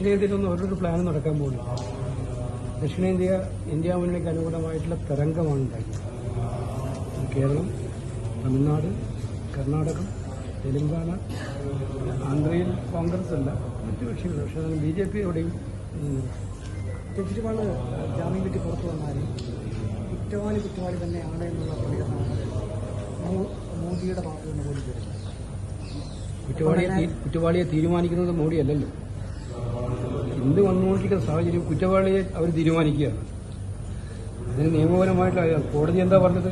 ദക്ഷിണേന്ത്യയിലൊന്നും അവരുടെ പ്ലാൻ നടക്കാൻ പോകുന്നില്ല. ദക്ഷിണേന്ത്യ ഇന്ത്യ മുന്നണിക്ക് അനുകൂലമായിട്ടുള്ള തരംഗമാണ് ഉണ്ടായത് കേരളം തമിഴ്നാട് കർണാടകം തെലങ്കാന ആന്ധ്രയിൽ കോൺഗ്രസ് അല്ല മറ്റു കക്ഷികൾ. പക്ഷേ ബി ജെ പി എവിടെയും ഉം, കെജ്രിവാൾ ജാമ്യം കിട്ടി പുറത്തു വന്നാൽ കുറ്റവാളി കുറ്റവാളി തന്നെയാണ് എന്നുള്ള പ്രതികരണമാണ് മോദിയുടെ ഭാഗത്തുനിന്ന് പോലും വരുന്നത് കുറ്റവാളിയെ തീരുമാനിക്കുന്നത് മോഡിയല്ലല്ലോ ഇന്ന് വന്നുകൊണ്ടിരിക്കുന്ന സാഹചര്യം കുറ്റവാളിയെ അവർ തീരുമാനിക്കുകയാണ്. അതിന് നിയമപരമായിട്ടുള്ള കോടതി എന്താ പറഞ്ഞത്?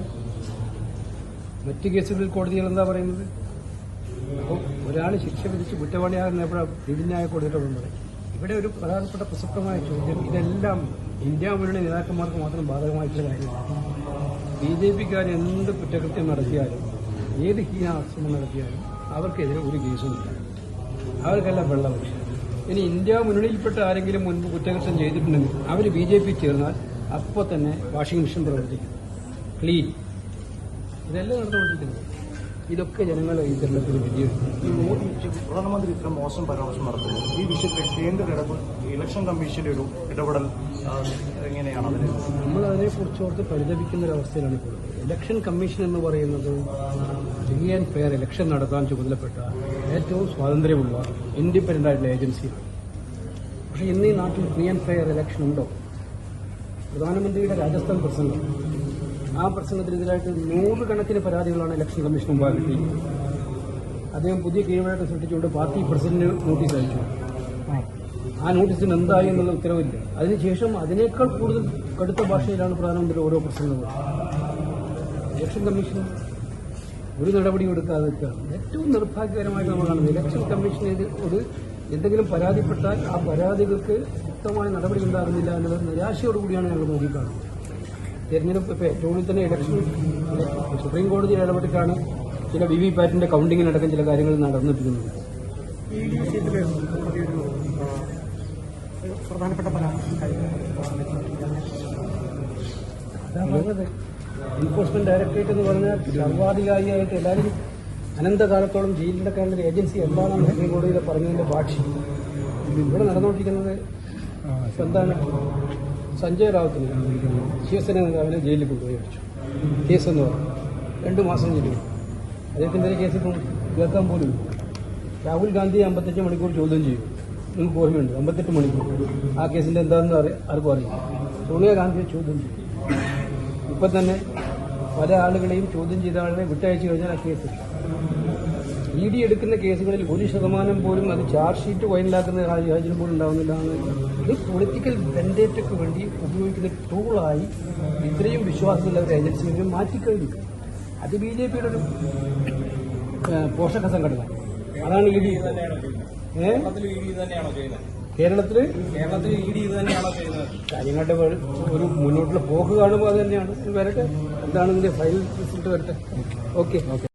മറ്റ് കേസുകളിൽ കോടതികൾ എന്താ പറയുന്നത്? അപ്പോൾ ഒരാൾ ശിക്ഷ വിധിച്ച് കുറ്റവാളിയാകുന്ന എപ്പോഴാണ് നീതിന്യായ കോടതിയുടെ പറയും. ഇവിടെ ഒരു പ്രധാനപ്പെട്ട പ്രസക്തമായ ചോദ്യം ഇതെല്ലാം ഇന്ത്യ മുന്നണി നേതാക്കന്മാർക്ക് മാത്രം ബാധകമായിട്ടുള്ള കാര്യമാണ് ബി ജെ പിക്കാർ എന്ത് കുറ്റകൃത്യം നടത്തിയാലും ഏത് ഹീനാശ്രമം നടത്തിയാലും അവർക്കെതിരെ ഒരു കേസും ഇല്ല. അവർക്കെല്ലാം വെള്ളപക്ഷ. ഇനി ഇന്ത്യ മുന്നണിയിൽപ്പെട്ട ആരെങ്കിലും മുൻപ് കുറ്റകൃത്യം ചെയ്തിട്ടുണ്ടെങ്കിൽ അവർ ബി ജെ പി ചേർന്നാൽ അപ്പോൾ തന്നെ വാഷിംഗ് മെഷീൻ പ്രവർത്തിക്കും. ക്ലീൻ ഇതെല്ലാം നടന്നുകൊണ്ടിരിക്കുന്നത്. ഇതൊക്കെ ജനങ്ങൾ ഈ തെരഞ്ഞെടുപ്പിൽ മോദി പ്രധാനമന്ത്രി ഇത്ര മോശം പരാമർശം നടത്തുന്നു. ഈ വിഷയത്തിൽ കേന്ദ്ര ഇലക്ഷൻ കമ്മീഷന്റെ ഒരു ഇടപെടൽ എങ്ങനെയാണ് അതിന് നമ്മൾ അതിനെക്കുറിച്ച് ഓർത്ത് പരിതപിക്കുന്ന അവസ്ഥയിലാണ് ഇപ്പോൾ. ഇലക്ഷൻ കമ്മീഷൻ എന്ന് പറയുന്നത് ഫ്രീ ആൻഡ് ഫെയർ ഇലക്ഷൻ നടത്താൻ ചുമതലപ്പെട്ട ഏറ്റവും സ്വാതന്ത്ര്യമുള്ള ഇൻഡിപെൻഡന്റ് ആയിട്ടുള്ള ഏജൻസിയാണ് പക്ഷേ ഇന്ന് ഈ നാട്ടിൽ ഫ്രീ ആൻഡ് ഫെയർ ഇലക്ഷൻ ഉണ്ടോ? പ്രധാനമന്ത്രിയുടെ രാജസ്ഥാൻ പ്രസംഗം. ആ പ്രസംഗത്തിനെതിരായിട്ട് നൂറുകണക്കിന് പരാതികളാണ് ഇലക്ഷൻ കമ്മീഷൻ മുമ്പാകെ കിട്ടിയത് അദ്ദേഹം പുതിയ കീഴ്വഴക്കം സൃഷ്ടിച്ചുകൊണ്ട് പാർട്ടി പ്രസിഡന്റിന് നോട്ടീസ് അയച്ചു. ആ നോട്ടീസിന് എന്തായി എന്നുള്ള ഉത്തരവില്ല. അതിനുശേഷം അതിനേക്കാൾ കൂടുതൽ കടുത്ത ഭാഷയിലാണ് പ്രധാനമന്ത്രി ഓരോ പ്രസംഗങ്ങളും. ഇലക്ഷൻ കമ്മീഷൻ ഒരു നടപടി എടുക്കാതെ നിൽക്കുകയാണ്. ഏറ്റവും നിർഭാഗ്യകരമായിട്ട് നമ്മൾ കാണുന്നത് ഇലക്ഷൻ കമ്മീഷനോട് എന്തെങ്കിലും പരാതിപ്പെട്ടാൽ ആ പരാതികൾക്ക് വ്യക്തമായ നടപടി ഉണ്ടാകുന്നില്ല എന്നുള്ള നിരാശയോടുകൂടിയാണ് ഞങ്ങൾ നോക്കിക്കാണുന്നത്. തെരഞ്ഞെടുപ്പ് ഇപ്പോൾ ഏറ്റവും തന്നെ ഇലക്ഷൻ സുപ്രീം കോടതി ഇടപെട്ടിട്ടാണ് ചില വി വി പാറ്റിന്റെ കൗണ്ടിങ്ങിനടക്കം ചില കാര്യങ്ങൾ നടന്നിട്ടിരുന്നത് ഈ പ്രധാനപ്പെട്ട പരാമർശം എൻഫോഴ്സ്മെന്റ് ഡയറക്ടറേറ്റ് എന്ന് പറഞ്ഞാൽ സർവാധികാരിയായിട്ട് എല്ലാവരും അനന്തകാലത്തോളം ജയിലിലടക്കാനുള്ള ഒരു ഏജൻസി എന്താണെന്ന് സുപ്രീം കോടതിയിൽ പറഞ്ഞതിന്റെ ഭാഷ. ഇവിടെ നടന്നുകൊണ്ടിരിക്കുന്നത് എന്താണ്? സഞ്ജയ് റാവത്തിന് ശിവസേന നേതാവിനെ ജയിലിൽ കൊണ്ടുപോയി അടിച്ചു. കേസ് എന്ന് പറഞ്ഞു. രണ്ടു മാസം ജയിലിൽ. അദ്ദേഹത്തിന്റെ കേസ് ഇപ്പം കേൾക്കാൻ പോലും. രാഹുൽ ഗാന്ധി അമ്പത്തഞ്ച് മണിക്കൂർ ചോദ്യം ചെയ്യും. നിങ്ങൾക്ക് ഓർമ്മയുണ്ട്. അമ്പത്തെട്ട് മണിക്കൂർ. ആ കേസിന്റെ എന്താണെന്ന് അറിയാം ആർക്കും അറിയാം സോണിയാഗാന്ധിയെ ചോദ്യം ചെയ്യും. ഇപ്പം തന്നെ പല ആളുകളെയും ചോദ്യം ചെയ്ത ആളുകളെ വിട്ടയച്ചു കഴിഞ്ഞാൽ ആ കേസ് ഇ ഡി എടുക്കുന്ന കേസുകളിൽ ഒരു ശതമാനം പോലും അത് ചാർജ് ഷീറ്റ് വൈനിലാക്കുന്ന സാഹചര്യം പോലും ഉണ്ടാവുന്നില്ല എന്ന് ഇത് പൊളിറ്റിക്കൽ വെൻഡേറ്റയ്ക്ക് വേണ്ടി ഉപയോഗിക്കുന്ന ടൂളായി ഇത്രയും വിശ്വാസമുള്ള ഒരു ഏജൻസിയെ മാറ്റിക്കഴിഞ്ഞു. അത് ബി ജെ പിയുടെ ഒരു പോഷക സംഘടന. അതാണ് ഇ ഡി ഏ കേരളത്തിൽ ഇ ഡി ഇത് തന്നെയാണോ ചെയ്യുന്നത് കാര്യങ്ങളുടെ ഒരു മുന്നോട്ടുള്ള പോക്ക് കാണുമ്പോൾ അത് തന്നെയാണ്. വരട്ടെ എന്താണ് ഇതിന്റെ ഫൈനൽ റിസൾട്ട് വരട്ടെ? Okay okay.